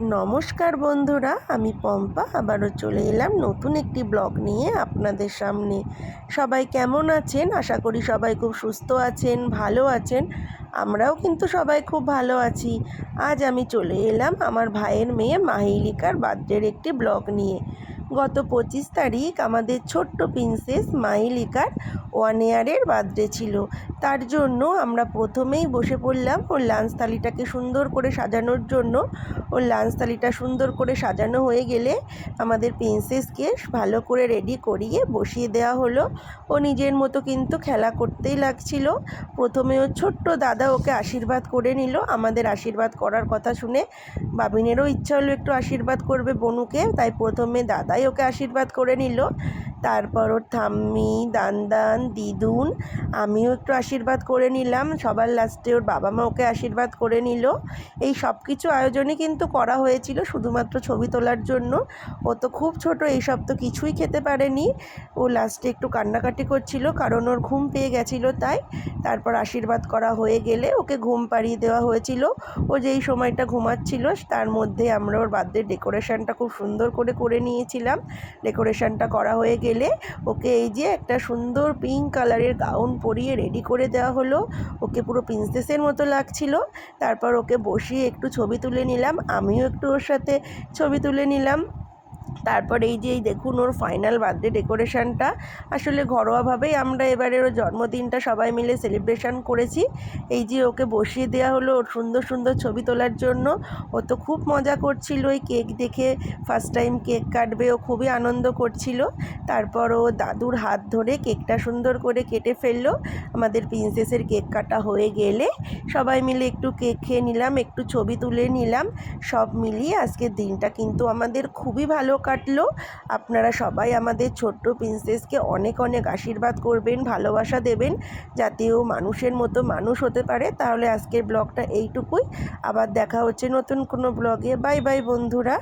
নমস্কার বন্ধুরা, আমি পম্পা। আবারও চলে এলাম নতুন একটি ব্লগ নিয়ে আপনাদের সামনে। সবাই কেমন আছেন? আশা করি সবাই খুব সুস্থ আছেন, ভালো আছেন। আমরাও কিন্তু সবাই খুব ভালো আছি। আজ আমি চলে এলাম আমার ভাইয়ের মেয়ে মাহিলিকার বার্থডের একটি ব্লগ নিয়ে। গত পঁচিশ তারিখ আমাদের ছোট্ট প্রিন্সেস মাইলিকার ওয়ান ইয়ারের বার্থডে ছিল। তার জন্য আমরা প্রথমেই বসে পড়লাম ওর লাঞ্চ থালিটাকে সুন্দর করে সাজানোর জন্য। ওর লাঞ্চ থালিটা সুন্দর করে সাজানো হয়ে গেলে আমাদের প্রিন্সেসকে ভালো করে রেডি করিয়ে বসিয়ে দেওয়া হলো। ও নিজের মতো কিন্তু খেলা করতেই লাগছিল। প্রথমে ওর ছোট্ট দাদা ওকে আশীর্বাদ করে নিল। আমাদের আশীর্বাদ করার কথা শুনে বাবিনেরও ইচ্ছা হলো একটু আশীর্বাদ করবে বনুকে। তাই প্রথমে দাদাই ওকে আশীর্বাদ করে নিল। তারপর ওর ঠাম্মি, দানদান, দিদুন, আমিও একটু আশীর্বাদ করে নিলাম। সবার লাস্টে ওর বাবা মা ওকে আশীর্বাদ করে নিল। এই সব কিছু আয়োজনই কিন্তু করা হয়েছিল শুধুমাত্র ছবি তোলার জন্য। ও তো খুব ছোট, এইসব তো কিছুই খেতে পারেনি। ও লাস্টে একটু কান্নাকাটি করছিল, কারণ ওর ঘুম পেয়ে গেছিল তাই। তারপর আশীর্বাদ করা হয়ে গেলে ওকে ঘুম পাড়িয়ে দেওয়া হয়েছিল। ও যেই সময়টা ঘুমাচ্ছিল, তার মধ্যে আমরা ওর বার্থডে ডেকোরেশনটা খুব সুন্দর করে করে নিয়েছিলাম। ডেকোরেশনটা করা হয়ে গেলে ওকে এই যে একটা সুন্দর পিঙ্ক কালারের গাউন পরিয়ে রেডি করে দেওয়া হলো। ওকে পুরো প্রিন্সেসের মতো লাগছিল। তারপর ওকে বসিয়ে একটু ছবি তুলে নিলাম। আমিও একটু ওর সাথে ছবি তুলে নিলাম। তারপর এই যে, এই দেখুন ওর ফাইনাল বার্থডে ডেকোরেশনটা আসলে ঘরোয়াভাবেই আমরা এবারে ওর জন্মদিনটা সবাই মিলে সেলিব্রেশন করেছি। এই যে, ওকে বসিয়ে দেওয়া হলো ওর সুন্দর সুন্দর ছবি তোলার জন্য। ও তো খুব মজা করছিল ওই কেক দেখে। ফার্স্ট টাইম কেক কাটবে, ও খুবই আনন্দ করছিল। তারপর ও দাদুর হাত ধরে কেকটা সুন্দর করে কেটে ফেলল। আমাদের প্রিন্সেসের কেক কাটা হয়ে গেলে সবাই মিলে একটু কেক খেয়ে নিলাম, একটু ছবি তুলে নিলাম। সব মিলিয়ে আজকের দিনটা কিন্তু আমাদের খুবই ভালো কাটলো। আপনারা সবাই আমাদের ছোট্ট প্রিন্সেসকে অনেক অনেক আশীর্বাদ করবেন, ভালোবাসা দেবেন, যাতে ও মানুষের মতো মানুষ হতে পারে। তাহলে আজকের ব্লগটা এইটুকুই। আবার দেখা হচ্ছে নতুন কোনো ব্লগে। বাই বাই বন্ধুরা।